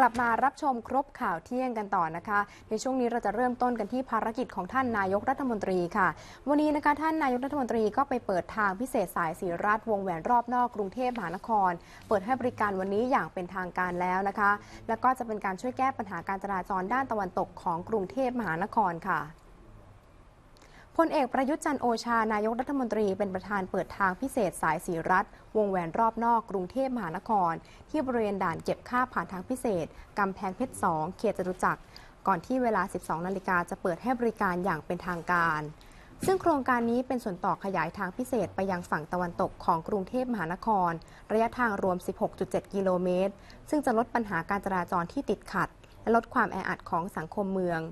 กลับมารับชมครบข่าวเที่ยงกันต่อนะคะ ในช่วงนี้เราจะเริ่มต้นกันที่ภารกิจของท่านนายกรัฐมนตรีค่ะ วันนี้นะคะท่านนายกรัฐมนตรีก็ไปเปิดทางพิเศษสายสีรัฐวงแหวนรอบนอกกรุงเทพมหานคร เปิดให้บริการวันนี้อย่างเป็นทางการแล้วนะคะ แล้วก็จะเป็นการช่วยแก้ปัญหาการจราจรด้านตะวันตกของกรุงเทพมหานครค่ะ พลเอกประยุทธ์จันโอชานายกรัฐมนตรีเป็นประธานเปิดทางพิเศษสายสีรัฐ วงแหวนรอบนอกกรุงเทพมหานคร ที่บริเวณด่านเก็บค่าผ่านทางพิเศษ กำแพงเพชร 2 เขตจตุจักร ก่อนที่เวลา 12 นาฬิกาจะเปิดให้บริการอย่างเป็นทางการ ซึ่งโครงการนี้เป็นส่วนต่อขยายทางพิเศษไปยังฝั่งตะวันตกของกรุงเทพมหานคร ระยะทางรวม 16.7 กิโลเมตร ซึ่งจะลดปัญหาการจราจรที่ติดขัด และลดความแออัดของสังคมเมือง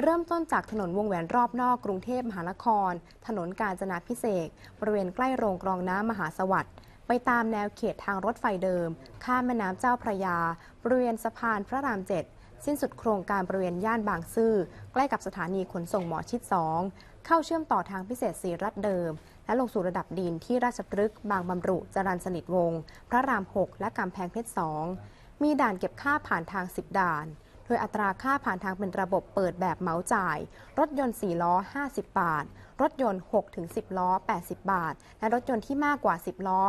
เริ่มต้นจากถนนวงแหวนรอบนอกกรุงเทพมหานคร ถนนกาญจนาพิเศษบริเวณใกล้โรงกรองน้ำมหาสวัสดิ์ไปตามแนวเขตทางรถไฟเดิม ข้ามแม่น้ำเจ้าพระยา บริเวณสะพานพระรามเจ็ดสิ้นสุดโครงการบริเวณย่านบางซื่อ ใกล้กับสถานีขนส่งหมอชิด 2 เข้าเชื่อมต่อทางพิเศษสีรัฐเดิม และลงสู่ระดับดินที่ราชพฤกษ์บางบำรุ จรันสนิทวงศ์ พระราม 6 และกำแพงเพชร 2 มีด่านเก็บค่าผ่านทาง 10 ด่าน ยอัตราค่าผ่านทางเป็นระบบเปิดแบบเหมาจ่าย รถยนต์ 4 ล้อ 50 บาท รถยนต์ 6-10 ล้อ 80 บาท และรถยนต์ที่มากกว่า 10 ล้อ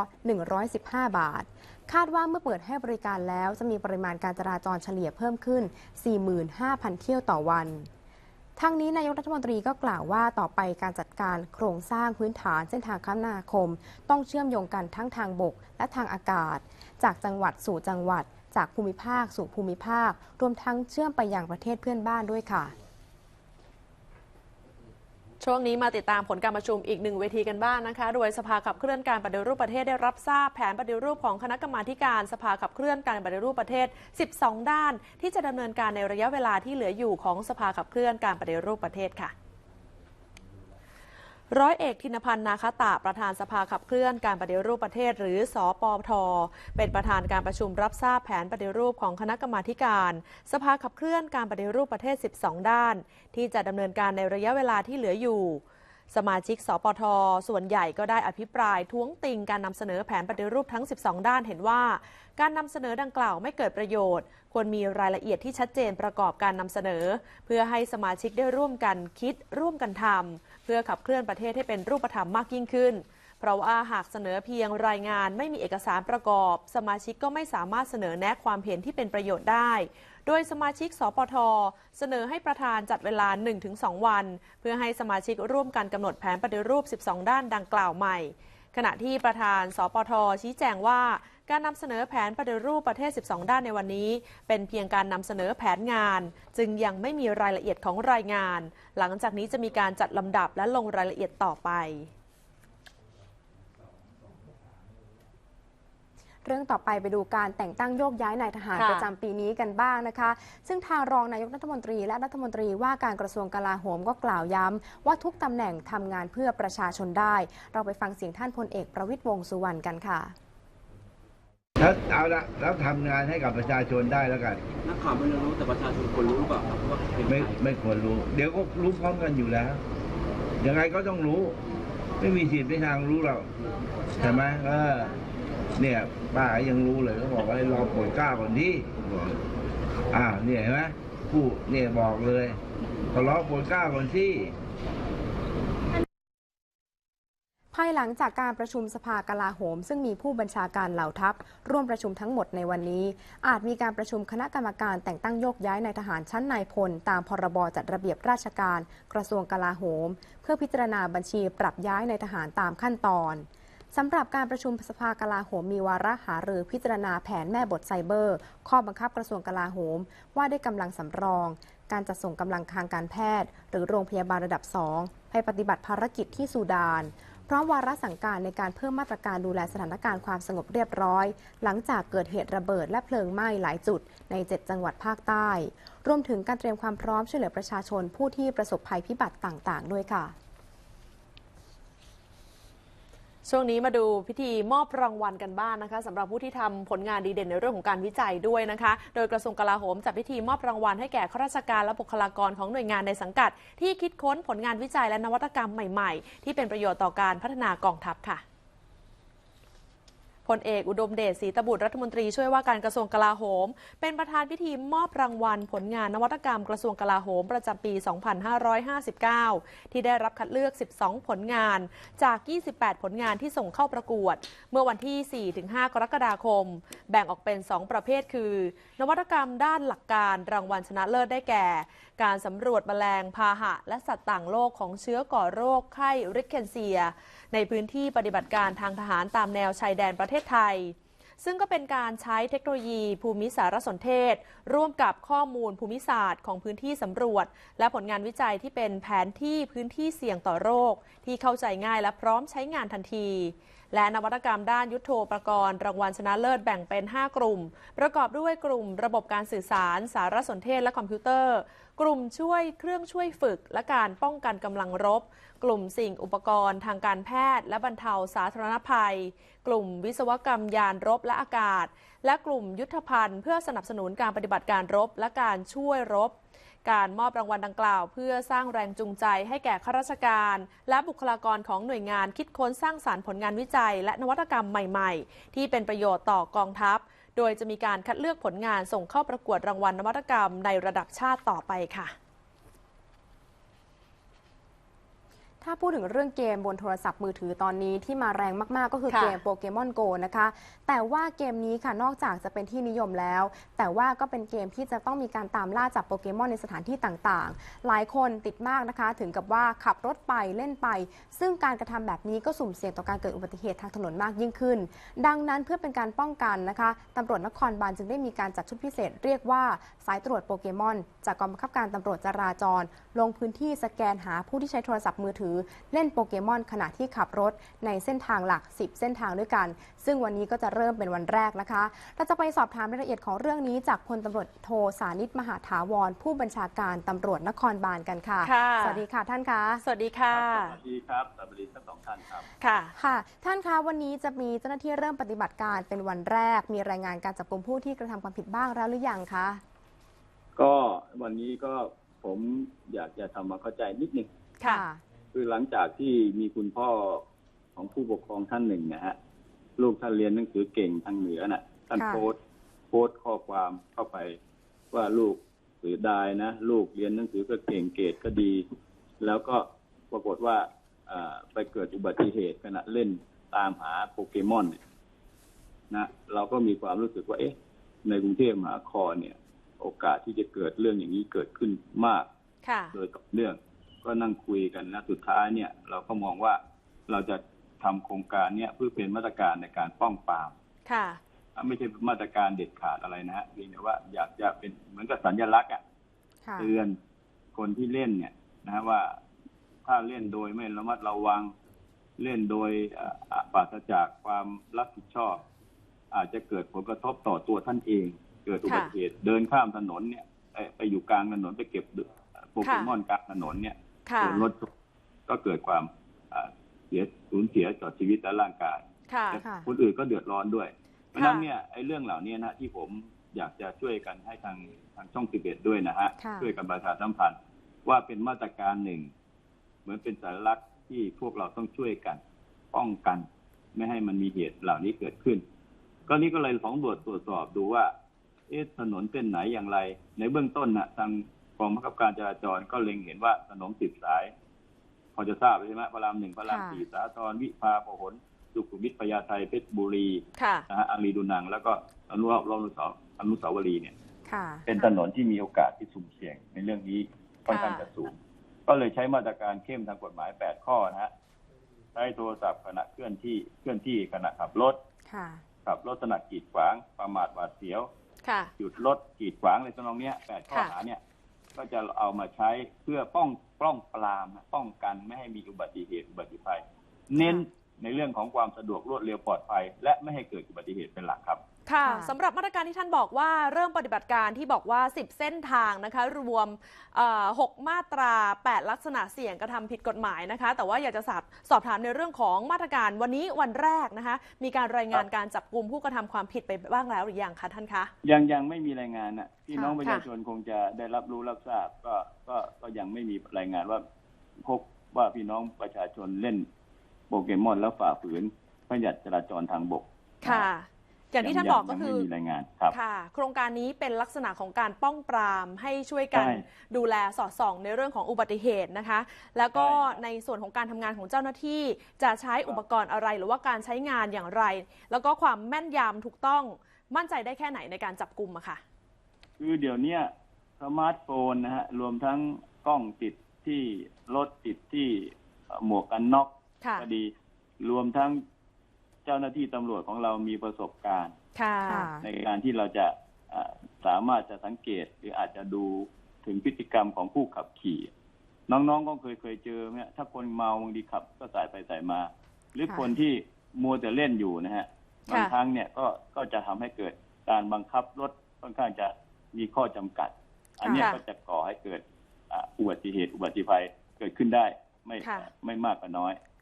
115 บาท คาดว่าเมื่อเปิดให้บริการแล้วจะมีปริมาณการจราจรเฉลี่ยเพิ่มขึ้น 45,000 เที่ยวต่อวันทั้งนี้นายกรัฐมนตรีก็กล่าวว่าต่อไปการจัดการโครงสร้างพื้นฐานเส้นทางคมนาคม ต้องเชื่อมโยงกันทั้งทางบกและทางอากาศ จากจังหวัดสู่จังหวัด จากภูมิภาคสู่ภูมิภาค รวมทั้งเชื่อมไปยังประเทศเพื่อนบ้านด้วยค่ะ ช่วงนี้มาติดตามผลการประชุมอีกหนึ่งเวทีกันบ้างนะคะ โดยสภาขับเคลื่อนการปฏิรูปประเทศได้รับทราบแผนปฏิรูปของคณะกรรมาการ สภาขับเคลื่อนการปฏิรูปประเทศ 12 ด้าน ที่จะดำเนินการในระยะเวลาที่เหลืออยู่ของสภาขับเคลื่อนการปฏิรูปประเทศค่ะ ร้อยเอกธินพันธ์นาคตะประธานสภาขับเคลื่อนการปฏิรูปประเทศ หรือสอปทเป็นประธานการประชุมรับทราบแผนปฏิรูปของคณะกรรมาการ สภาขับเคลื่อนการปฏิรูปประเทศ 12 ด้าน ที่จะดำเนินการในระยะเวลาที่เหลืออยู่สมาชิก สปท ส่วนใหญ่ก็ได้อภิปรายท้วงติงการนำเสนอแผนปฏิรูปทั้ง 12 ด้านเห็นว่า การนำเสนอดังกล่าวไม่เกิดประโยชน์ ควรมีรายละเอียดที่ชัดเจนประกอบการนำเสนอ เพื่อให้สมาชิกได้ร่วมกันคิดร่วมกันทำเพื่อขับเคลื่อนประเทศให้เป็นรูปธรรมมากยิ่งขึ้น เพราะว่าหากเสนอเพียงรายงานไม่มีเอกสารประกอบ สมาชิกก็ไม่สามารถเสนอแนะความเห็นที่เป็นประโยชน์ได้โดยสมาชิก สปท เสนอให้ประธานจัดเวลา 1-2 วัน เพื่อให้สมาชิกร่วมกันกำหนดแผนปฏิรูป 12 ด้านดังกล่าวใหม่ ขณะที่ประธาน สปท ชี้แจงว่า การนำเสนอแผนปฏิรูปประเทศ 12 ด้านในวันนี้ เป็นเพียงการนำเสนอแผนงาน จึงยังไม่มีรายละเอียดของรายงาน หลังจากนี้จะมีการจัดลำดับและลงรายละเอียดต่อไปเรื่องต่อไปไปดูการแต่งตั้งโยกย้ายนายทหารค่ะประจำปีนี้กันบ้างนะคะ ซึ่งทางรองนายกรัฐมนตรีและรัฐมนตรีว่าการกระทรวงกลาโหมก็กล่าวย้ำว่าทุกตำแหน่งทำงานเพื่อประชาชนได้ เราไปฟังเสียงท่านพลเอกประวิตยวงษ์สุวรรณกันค่ะ แล้วเอาละแล้วทำงานให้กับประชาชนได้แล้วกัน นักข่าวไม่รู้แต่ประชาชนควรรู้หรือเปล่าครับว่าเป็นไม่ใครไม่ควรรู้ เดี๋ยวก็รู้พร้อมกันอยู่แล้วยังไงก็ต้องรู้ ไม่มีสิทธิ์ไม่ทางรู้เราใช่ไหมเออ เนี่ยป้ายังรู้เลยก็บอกว่าให้รอโปรดเกล้าก่อนที่บอกอ่าเนี่ยเห็นไหมผู้เนี่ยบอกเลยก็รอโปรดเกล้าก่อนที่ ภายหลังจากการประชุมสภากลาโหม ซึ่งมีผู้บัญชาการเหล่าทัพ ร่วมประชุมทั้งหมดในวันนี้ อาจมีการประชุมคณะกรรมการแต่งตั้งโยกย้ายนายทหารชั้นนายพล ตามพรบจัดระเบียบราชการ กระทรวงกลาโหม เพื่อพิจารณาบัญชีปรับย้ายนายทหารตามขั้นตอนสำหรับการประชุมสภากลาโหมมีวาระหารือพิจารณาแผนแม่บทไซเบอร์ ข้อบังคับกระทรวงกลาโหม ว่าด้วยกำลังสำรอง การจัดส่งกำลังทางการแพทย์ หรือโรงพยาบาลระดับ 2 ไปปฏิบัติภารกิจที่ซูดาน พร้อมวาระสั่งการในการเพิ่มมาตรการดูแลสถานการณ์ความสงบเรียบร้อย หลังจากเกิดเหตุระเบิดและเพลิงไหม้หลายจุดใน 7 จังหวัดภาคใต้ รวมถึงการเตรียมความพร้อมช่วยเหลือประชาชนผู้ที่ประสบภัยพิบัติต่าง ๆ ด้วยค่ะ ช่วงนี้มาดูพิธีมอบรางวัลกันบ้างนะคะสำหรับผู้ที่ทำผลงานดีเด่นในเรื่องของการวิจัยด้วยนะคะ โดยกระทรวงกลาโหมจัดพิธีมอบรางวัลให้แก่ข้าราชการและบุคลากรของหน่วยงานในสังกัด ที่คิดค้นผลงานวิจัยและนวัตกรรมใหม่ ๆ ที่เป็นประโยชน์ต่อการพัฒนากองทัพค่ะ พลเอกอุดมเดชศรีตบุตรรัฐมนตรีช่วยว่าการกระทรวงกลาโหม เป็นประธานพิธีมอบรางวัล ผลงานนวัตกรรมกระทรวงกลาโหม ประจำปี 2559 ที่ได้รับคัดเลือก 12 ผลงาน จาก 28 ผลงานที่ส่งเข้าประกวด เมื่อวันที่ 4-5 กรกฎาคม แบ่งออกเป็น 2 ประเภทคือ นวัตกรรมด้านหลักการรางวัลชนะเลิศได้แก่การสำรวจแมลงพาหะ และสัตว์ต่างโลกของเชื้อก่อโรคไข้ริกเคนเซีย ในพื้นที่ปฏิบัติการทางทหารตามแนวชายแดนประเทศไทย ซึ่งก็เป็นการใช้เทคโนโลยี ภูมิสารสนเทศ ร่วมกับข้อมูลภูมิศาสตร์ของพื้นที่สำรวจ และผลงานวิจัยที่เป็นแผนที่พื้นที่เสี่ยงต่อโรค ที่เข้าใจง่ายและพร้อมใช้งานทันทีและนวัตกรรมด้านยุทโธปกรณ์ รางวัลชนะเลิศแบ่งเป็น 5 กลุ่ม ประกอบด้วยกลุ่มระบบการสื่อสาร สารสนเทศและคอมพิวเตอร์ กลุ่มช่วยเครื่องช่วยฝึก และการป้องกันกำลังรบ กลุ่มสิ่งอุปกรณ์ทางการแพทย์ และบรรเทาสาธารณภัย กลุ่มวิศวกรรมยานรบและอากาศ และกลุ่มยุทธภัณฑ์เพื่อสนับสนุนการปฏิบัติการรบ และการช่วยรบ การมอบรางวัลดังกล่าว เพื่อสร้างแรงจูงใจให้แก่ข้าราชการ และบุคลากรของหน่วยงานคิดค้นสร้างสารรค์ผลงานวิจัย และนวัตกรรมใหม่ ๆ ที่เป็นประโยชน์ต่อกองทัพ โดยจะมีการคัดเลือกผลงานส่งเข้าประกวดรางวัลนวัตกรรมในระดับชาติต่อไปค่ะ ถ้าพูดถึงเรื่องเกมบนโทรศัพท์มือถือตอนนี้ที่มาแรงมากๆ ก็คือค่ะเกมโปเกมอนโกนะคะ แต่ว่าเกมนี้ค่ะนอกจากจะเป็นที่นิยมแล้ว แต่ว่าก็เป็นเกมที่จะต้องมีการตามล่าจับโปเกมอนในสถานที่ต่างๆ หลายคนติดมากนะคะ ถึงกับว่าขับรถไปเล่นไป ซึ่งการกระทำแบบนี้ก็สุ่มเสี่ยงต่อการเกิดอุบัติเหตุทางถนนมากยิ่งขึ้น ดังนั้นเพื่อเป็นการป้องกันนะคะตำรวจนครบาลจึงได้มีการจัดชุดพิเศษ เรียกว่าสายตรวจโปเกมอน จากกองบังคับการตำรวจจราจร ลงพื้นที่สแกนหาผู้ที่ใช้โทรศัพท์มือถือเล่นโปเกมอนขณะที่ขับรถในเส้นทางหลัก 10 เส้นทางด้วยกัน ซึ่งวันนี้ก็จะเริ่มเป็นวันแรกนะคะ เราจะไปสอบถามรายละเอียดของเรื่องนี้จากพลตำรวจโทสานิตมหาถาวร ผู้บัญชาการตำรวจนครบาลกันค่ะค่ะ สวัสดีค่ะท่านคะสวัสดีค่ะสวัสดีครับสวัสดีทั้งสองท่านครับค่ะค่ะ ท่านคะวันนี้จะมีเจ้าหน้าที่เริ่มปฏิบัติการเป็นวันแรก มีรายงานการจับกลุ่มผู้ที่กระทำความผิดบ้างแล้วหรือยังคะก็วันนี้ก็ผมอยากจะทำมาเข้าใจนิดนึงค่ะ คือหลังจากที่มีคุณพ่อของผู้ปกครองท่านหนึ่งนะฮะลูกท่านเรียนหนังสือเก่งทางเหนือน่ะ ท่านค่ะ โพสต์โพสต์ข้อความเข้าไป ว่าลูกเสือดายนะ ลูกเรียนหนังสือก็เก่งเกรดก็ดี แล้วก็ปรากฏว่าอ่าไปเกิดอุบัติเหตุขณะเล่นตามหาโปเกมอนเนี่ยนะเราก็มีความรู้สึกว่า เอ๊ะ ในกรุงเทพมหานครเนี่ย โอกาสที่จะเกิดเรื่องอย่างนี้เกิดขึ้นมาก ค่ะ โดยต่อเนื่อง ก็นั่งคุยกันนะสุดท้ายเนี่ย เราก็มองว่าเราจะทำโครงการเนี่ยเพื่อเป็นมาตรการในการป้องปรามค่ะไม่ใช่มาตรการเด็ดขาดอะไรนะฮะเพียงแต่ว่าอยากจะเป็นเหมือนกับสัญลักษณ์อะค่ะเตือนคนที่เล่นเนี่ยนะฮะว่าถ้าเล่นโดยไม่ระมัดระวังเล่นโดยเอ่อปราศจากความรับผิดชอบ อาจจะเกิดผลกระทบต่อตัวท่านเอง เกิดอุบัติเหตุเดินข้ามถนนเนี่ยเอ่อไปอยู่กลางถนนไปเก็บโปเกมอนกลางถนนเนี่ย ค่ะโดนรถชนก็เกิดความอ่าเสียสูญเสียต่อชีวิตและร่างกายค่ะแต่ค่ะคนอื่นก็เดือดร้อนด้วย เพราะฉะนั้นเนี่ยไอ้เรื่องเหล่านี้นะที่ผมอยากจะช่วยกันให้ทางทางช่องสิบเอ็ดด้วยนะฮะค่ะช่วยกันประชาสัมพันธ์ว่าเป็นมาตรการหนึ่ง เหมือนเป็นสัญลักษณ์ที่พวกเราต้องช่วยกัน ป้องกัน ไม่ให้มันมีเหตุเหล่านี้เกิดขึ้น ก็นี้ก็เลยของตรวจตรวจสอบดูว่า เอ๊ะถนนเส้นไหนอย่างไร ในเบื้องต้นนะทางก องบังคับการจราจรก็เล็งเห็นว่าถนนสิบสาย พอจะทราบใช่ไหมพระรามหนึ่งพระรามค่ะสี่สาทรวิภาพหลสุขุมวิทพญาไทเพชรบุรีค่ะนะฮะอังรีดูนัง แล้วก็อนุรอบรอบอนุสาวอนุสาวรีย์เนี่ยค่ะเป็นถนนที่มีโอกาสที่สุ่มเสี่ยงในเรื่องนี้ค่อนข้างจะสูง ก็เลยใช้มาตรการเข้มทางกฎหมาย 8 ข้อนะฮะใช้โทรศัพท์ขณะเคลื่อนที่เคลื่อนที่ขณะขับรถค่ะขับรถขณะกีดขวางประมาทหวาดเสียวค่ะหยุดรถกีดขวางในตรงเนี้ยแปดข้อค่ะหาเนี่ย ก็จะเอามาใช้เพื่อป้องป้องปรามนะป้องกันไม่ให้มีอุบัติเหตุอุบัติภัย เน้นในเรื่องของความสะดวกรวดเร็วปลอดภัย และไม่ให้เกิดอุบัติเหตุเป็นหลักครับ ค่ะค่ะสำหรับมาตรการที่ท่านบอกว่าเริ่มปฏิบัติการที่บอกว่า 10 เส้นทางนะคะรวมเอ่อ6มาตรา 8 ลักษณะเสี่ยงกระทำผิดกฎหมายนะคะ แต่ว่าอยากจะสอบสอบถามในเรื่องของมาตรการวันนี้วันแรกนะคะ มีการรายงานการจับกลุ่มผู้กระทำความผิดไปบ้างแล้วหรือยังคะท่านคะยังยังไม่มีรายงานนะพี่น้องค่ะประชาชนคงจะได้รับรู้รับทราบก็ก็ก็ยังไม่มีรายงานว่าพบว่าพี่น้องประชาชนเล่นโปเกมอนแล้วฝ่าฝืนพระบัญญัติจราจรทางบกค่ะ อย่างที่ท่านบอกก็คือยังไม่มีรายงานครับค่ะ โครงการนี้เป็นลักษณะของการป้องปรามให้ช่วยกันใช่ดูแลสอดส่องในเรื่องของอุบัติเหตุนะคะ แล้วก็ใช่ครับในส่วนของการทำงานของเจ้าหน้าที่ จะใช้อุปกรณ์อะไรหรือว่าการใช้งานอย่างไร แล้วก็ความแม่นยำถูกต้องมั่นใจได้แค่ไหนในการจับกลุ่มอะค่ะ คือเดี๋ยวเนี้ยสมาร์ทโฟนนะฮะรวมทั้งกล้องติดที่รถติดที่เอ่อหมวกกันน็อกค่ะก็ดี รวมทั้ง เจ้าหน้าที่ตำรวจของเรามีประสบการณ์ค่ะค่ะ ในการที่เราจะอ่าสามารถจะสังเกตหรืออาจจะดูถึงพฤติกรรมของผู้ขับขี่ น้องๆก็เคยเคยเจอไหมฮะถ้าคนเมาบางทีขับก็สายไปสายมา หรือค่ะ คนที่มัวแต่เล่นอยู่นะฮะค่ะบางครั้งเนี่ยก็ก็จะทำให้เกิดการบังคับรถค่อนข้างจะมีข้อจำกัด อันเนี้ยค่ะ ก็จะก่อให้เกิดอ่าอุบัติเหตุอุบัติภัยเกิดขึ้นได้ไม่ค่ะ ไม่มากก็น้อยค่ะ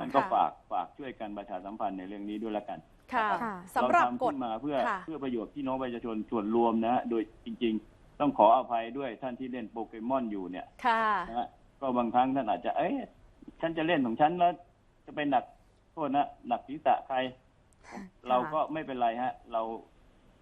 มันก็ค่ะฝากฝากช่วยกันประชาสัมพันธ์ในเรื่องนี้ด้วยละกันค่ะค่ะสำหรับเาทำกฎขึ้นมาเพื่อค่ะเพื่อประโยชน์พี่น้องประชาชนส่วนรวมนะฮะโดยจริง ๆ ต้องขออภัยด้วยท่านที่เล่นโปเกมอนอยู่เนี่ยค่ะนะฮะก็บางครั้งท่านอาจจะเอ้ยฉันจะเล่นของฉันแล้ว จะไปหนักโทษนะหนักศีรษะใคร เราก็ไม่เป็นไรฮะ เรา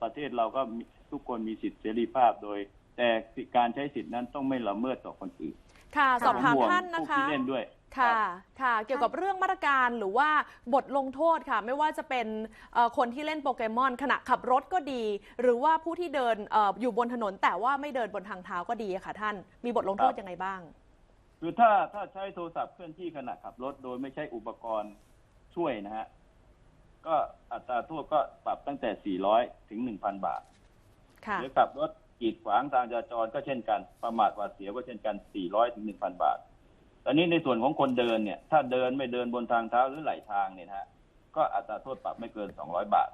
ประเทศเราก็มีทุกคนมีสิทธิเสรีภาพโดย แต่การใช้สิทธินั้นต้องไม่ละเมิดต่อคนอื่นค่ะสอบถามห่วงท่านนะผู้คะที่เล่นด้วย ค่ะรับค่ะ เกี่ยวกับเรื่องมาตรการหรือว่าบทลงโทษค่ะ ไม่ว่าจะเป็นเอ่อคนที่เล่นโปเกมอนขณะขับรถก็ดี หรือว่าผู้ที่เดินเอออยู่บนถนน แต่ว่าไม่เดินบนทางเท้าก็ดีอะค่ะ ท่าน มีบทลงโทษครับ ยังไงบ้าง คือถ้าถ้าใช้โทรศัพท์เคลื่อนที่ขณะขับรถโดยไม่ใช้อุปกรณ์ช่วยนะฮะ ก็อัตราโทษก็ปรับตั้งแต่ 400 ถึง 1,000 บาท ค่ะ หรือขับรถกีดขวางทางจราจรก็เช่นกัน ประมาทหวาดเสียวก็เช่นกัน 400 ถึง 1,000 บาท ตอนนี้ในส่วนของคนเดินเนี่ย ถ้าเดินไม่เดินบนทางเท้าหรือไหลทางเนี่ยฮะ ก็อัตราโทษปรับไม่เกิน200บาท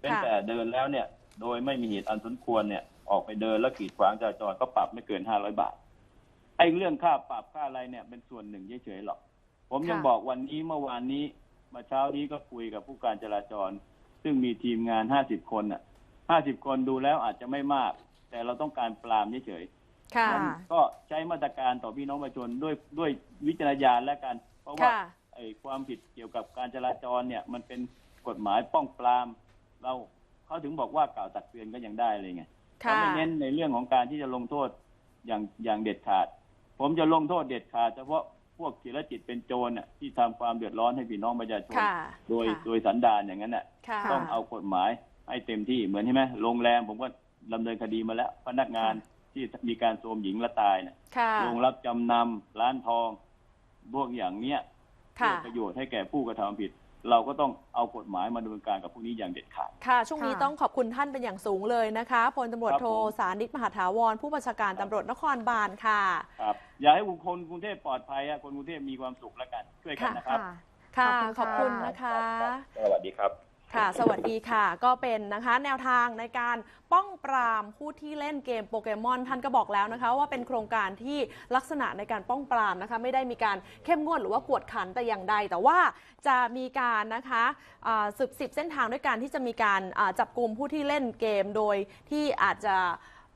เป็นแต่เดินแล้วเนี่ย โดยไม่มีเหตุอันสมควรเนี่ย ออกไปเดินแล้วกีดขวางจราจรก็ปรับไม่เกิน500บาท ไอ้เรื่องค่าปรับค่าอะไรเนี่ยเป็นส่วนหนึ่งเฉยๆหรอก ผมยังบอกวันนี้เมื่อวานนี้มาเช้านี้ก็คุยกับผู้การจราจร ซึ่งมีทีมงาน50คนน่ะ50คนดูแล้วอาจจะไม่มาก แต่เราต้องการปรามเฉยๆ ค่ะค่ะก็ใช้มาตรการต่อพี่น้องประชาชนด้วยด้วยวิจารณญาณและกัน เพราะว่าค่ะ ไอ้ความผิดเกี่ยวกับการจราจรเนี่ย มันเป็นกฎหมายป้องปราม เราเขาถึงบอกว่ากล่าวตักเตือนก็ยังได้เลยไงค่ะเขาไม่เน้นในเรื่องของการที่จะลงโทษอย่างอย่างเด็ดขาด ผมจะลงโทษเด็ดขาดเฉพาะพวกจิรจิตเป็นโจรน่ะที่ทำความเดือดร้อนให้พี่น้องประชาชน ค่ะโดยค่ะ โดยสันดานอย่างนั้นน่ะค่ะ ต้องเอากฎหมายให้เต็มที่เหมือนใช่ไหมโรงแรมผมก็ดำเนินคดีมาแล้ว พนักงาน ที่มีการโทรมหญิงและตายเนี่ยค่ะ โรงรับจำนำร้านทองพวกอย่างเนี้ยเพื่ค่ะ อประโยชน์ให้แก่ผู้กระทำผิด เราก็ต้องเอากฎหมายมาดำเนินการกับพวกนี้อย่างเด็ดขาด ค่ะ ช่วงนี้ค่ะ ต้องขอบคุณท่านเป็นอย่างสูงเลยนะคะพลตำรวจครับโทผม สานิตมหาถาวร ผู้บัญชาการตำรวจนครบาลค่ะ ครับ อย่าให้คนกรุงเทพปลอดภัยอะคนกรุงเทพมีความสุขแล้วกัน ช่วยกันนะครับ ค่ะขขออบบคุคุณณค่ะนะคะ สวัสดีครับ ค่ะ สวัสดีค่ะ ก็เป็นนะคะแนวทางในการป้องปรามผู้ที่เล่นเกมโปเกมอนท่านก็บอกแล้วนะคะ ว่าเป็นโครงการที่ลักษณะในการป้องปรามนะคะ ไม่ได้มีการเข้มงวดหรือว่ากวดขันแต่อย่างใด แต่ว่าจะมีการนะคะสืบสิบเส้นทางด้วยการที่จะมีการจับกลุ่มผู้ที่เล่นเกมโดยที่อาจจะ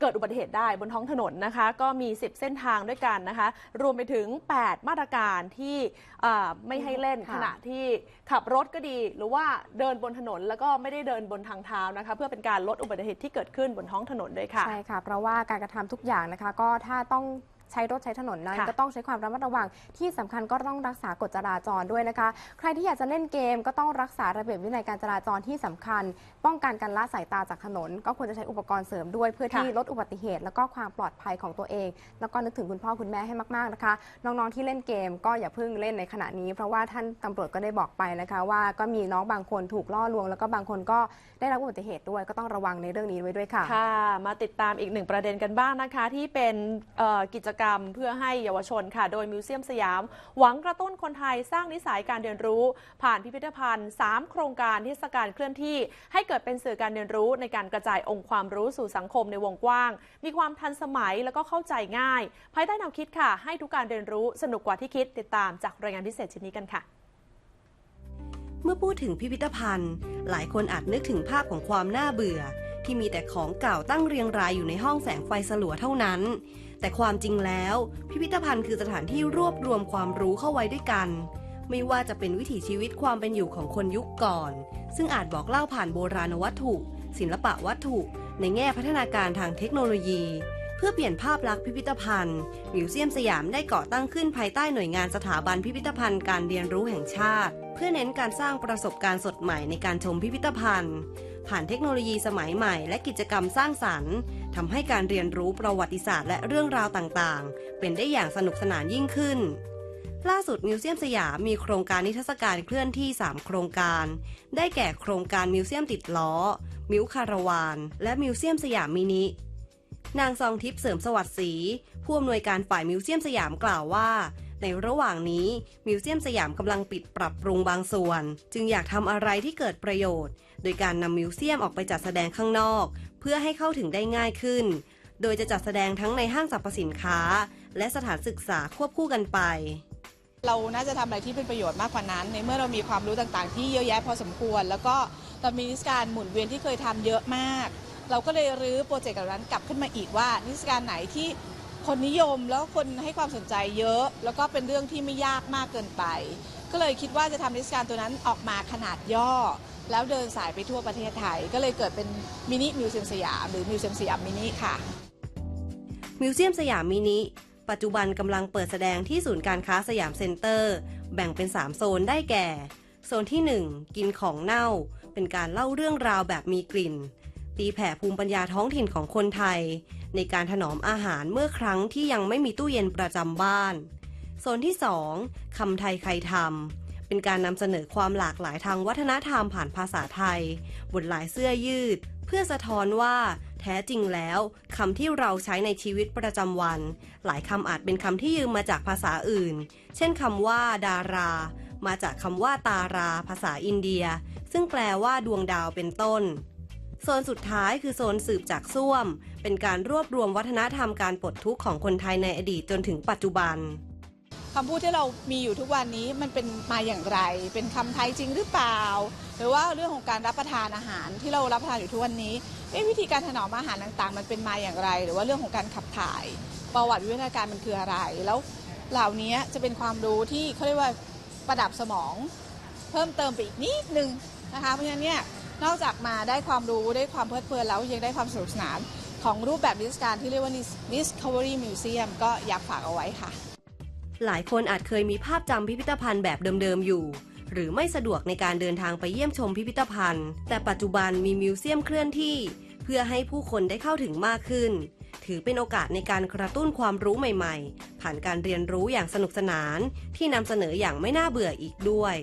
เกิดอุบัติเหตุได้บนท้องถนนนะคะ ก็มี 10 เส้นทางด้วยกันนะคะ รวมไปถึง 8 มาตรการที่อ่าไม่ให้เล่นค่ะขณะที่ขับรถก็ดี หรือว่าเดินบนถนนแล้วก็ไม่ได้เดินบนทางเท้านะคะ เพื่อเป็นการลดอุบัติเหตุที่เกิดขึ้นบนท้องถนนด้วยค่ะใช่ค่ะเพราะว่าการกระทำทุกอย่างนะคะ ก็ถ้าต้อง ใช้รถใช้ถนนนั้นค่ะก็ต้องใช้ความระมัดระวัง ที่สำคัญก็ต้องรักษากฎจราจรด้วยนะคะ ใครที่อยากจะเล่นเกมก็ต้องรักษาระเบียบวินัยการจราจรที่สำคัญ ป้องกันการละสายตาจากถนน ก็ควรจะใช้อุปกรณ์เสริมด้วย เพื่อที่ค่ะลดอุบัติเหตุ แล้วก็ความปลอดภัยของตัวเอง แล้วก็นึกถึงคุณพ่อคุณแม่ให้มากๆนะคะ น้องๆที่เล่นเกมก็อย่าเพิ่งเล่นในขณะนี้ เพราะว่าท่านตำรวจก็ได้บอกไปนะคะว่าก็มีน้องบางคนถูกล่อลวง แล้วก็บางคนก็ได้รับอุบัติเหตุด้วย ก็ต้องระวังในเรื่องนี้ไว้ด้วยค่ะค่ะ มาติดตามอีกหนึ่งประเด็นกันบ้างนะคะ ที่เป็นเอ่อกิจกรรมเพื่อให้เยาวชนค่ะ โดยมิวเซียมสยาม หวังกระตุ้นคนไทยสร้างนิสัยการเรียนรู้ ผ่านพิพิธภัณฑ์ 3 โครงการเทศกาลเคลื่อนที่ ให้เกิดเป็นสื่อการเรียนรู้ในการกระจายองค์ความรู้สู่สังคมในวงกว้าง มีความทันสมัยแล้วก็เข้าใจง่าย ภายใต้แนวคิดค่ะ ให้ทุกการเรียนรู้สนุกกว่าที่คิดติดตามจากรายงานพิเศษชิ้นนี้กันค่ะเมื่อพูดถึงพิพิธภัณฑ์ หลายคนอาจนึกถึงภาพของความน่าเบื่อ ที่มีแต่ของเก่าตั้งเรียงรายอยู่ในห้องแสงไฟสลัวเท่านั้น แต่ความจริงแล้ว พิพิธภัณฑ์คือสถานที่รวบรวมความรู้เข้าไว้ด้วยกัน ไม่ว่าจะเป็นวิถีชีวิตความเป็นอยู่ของคนยุคก่อน ซึ่งอาจบอกเล่าผ่านโบราณวัตถุ ศิลปะวัตถุ ในแง่พัฒนาการทางเทคโนโลยี เพื่อเปลี่ยนภาพลักษณ์พิพิธภัณฑ์ มิวเซียมสยามได้ก่อตั้งขึ้นภายใต้หน่วยงานสถาบันพิพิธภัณฑ์การเรียนรู้แห่งชาติ เพื่อเน้นการสร้างประสบการณ์สดใหม่ในการชมพิพิธภัณฑ์ ผ่านเทคโนโลยีสมัยใหม่และกิจกรรมสร้างสรรค์ทำให้การเรียนรู้ประวัติศาสตร์และเรื่องราวต่างๆ เป็นได้อย่างสนุกสนานยิ่งขึ้นล่าสุดมิวเซียมสยามมีโครงการนิทรรศการเคลื่อนที่ 3 โครงการ ได้แก่โครงการมิวเซียมติดล้อ มิวคาราวาน และมิวเซียมสยามมินิ นางซองทิพย์เสริมสวัสดิ์ศรีผู้อำนวยการฝ่ายมิวเซียมสยามกล่าวว่า ในระหว่างนี้มิวเซียมสยามกำลังปิดปรับปรุงบางส่วน จึงอยากทำอะไรที่เกิดประโยชน์ โดยการนำมิวเซียมออกไปจัดแสดงข้างนอก เพื่อให้เข้าถึงได้ง่ายขึ้น โดยจะจัดแสดงทั้งในห้างสรรพสินค้า และสถานศึกษาควบคู่กันไป เราน่าจะทำอะไรที่เป็นประโยชน์มากกว่านั้น ในเมื่อเรามีความรู้ต่างๆ ที่เยอะแยะพอสมควร แล้วก็เรามีนิทรรศการหมุนเวียนที่เคยทำเยอะมาก เราก็เลยรื้อโปรเจกต์เหล่านั้นกลับขึ้นมาอีกว่านิทรรศการไหนที่คนนิยมแล้วคนให้ความสนใจเยอะ แล้วก็เป็นเรื่องที่ไม่ยากมากเกินไป ก็เลยคิดว่าจะทำนิทรรศการตัวนั้นออกมาขนาดย่อ แล้วเดินสายไปทั่วประเทศไทย ก็เลยเกิดเป็นมินิมิวเซียมสยามหรือมิวเซียมสยามมินิค่ะ มิวเซียมสยามมินิ ปัจจุบันกำลังเปิดแสดงที่ศูนย์การค้าสยามเซ็นเตอร์ แบ่งเป็น 3 โซนได้แก่ โซนที่ 1 กินของเน่า เป็นการเล่าเรื่องราวแบบมีกลิ่น ตีแผ่ภูมิปัญญาท้องถิ่นของคนไทย ในการถนอมอาหารเมื่อครั้งที่ยังไม่มีตู้เย็นประจำบ้าน โซนที่ 2คำไทยใครทำ เป็นการนำเสนอความหลากหลายทางวัฒนธรรมผ่านภาษาไทยบนลายเสื้อยืด เพื่อสะท้อนว่า แท้จริงแล้วคำที่เราใช้ในชีวิตประจำวัน หลายคำอาจเป็นคำที่ยืมมาจากภาษาอื่น เช่นคำว่า ดารา มาจากคำว่าตารา ภาษาอินเดีย ซึ่งแปลว่าดวงดาวเป็นต้นโซนสุดท้ายคือโซนสืบจากส้วม เป็นการรวบรวมวัฒนธรรมการปลดทุกข์ของคนไทยในอดีตจนถึงปัจจุบัน คำพูดที่เรามีอยู่ทุกวันนี้มันเป็นมาอย่างไร เป็นคำไทยจริงหรือเปล่า หรือว่าเรื่องของการรับประทานอาหารที่เรารับประทานอยู่ทุกวันนี้วิธีการถนอมอาหารต่างๆ มันเป็นมาอย่างไร หรือว่าเรื่องของการขับถ่าย ประวัติวิวัฒนาการมันคืออะไร แล้วเหล่านี้จะเป็นความรู้ที่เขาเรียกว่าประดับสมอง เพิ่มเติมไปอีกนิดนึงนะคะเพราะฉะนั้นเนี่ยนอกจากมาได้ความรู้ได้ความเพลิดเพลินแล้วยังได้ความสนุกสนานของรูปแบบนิทรรศการที่เรียกว่า Discovery Museum ก็อยากฝากเอาไว้ค่ะ หลายคนอาจเคยมีภาพจำพิพิธภัณฑ์แบบเดิมๆอยู่ หรือไม่สะดวกในการเดินทางไปเยี่ยมชมพิพิธภัณฑ์ แต่ปัจจุบันมีมิวเซียมเคลื่อนที่ เพื่อให้ผู้คนได้เข้าถึงมากขึ้น ถือเป็นโอกาสในการกระตุ้นความรู้ใหม่ๆ ผ่านการเรียนรู้อย่างสนุกสนาน ที่นำเสนออย่างไม่น่าเบื่ออีกด้วย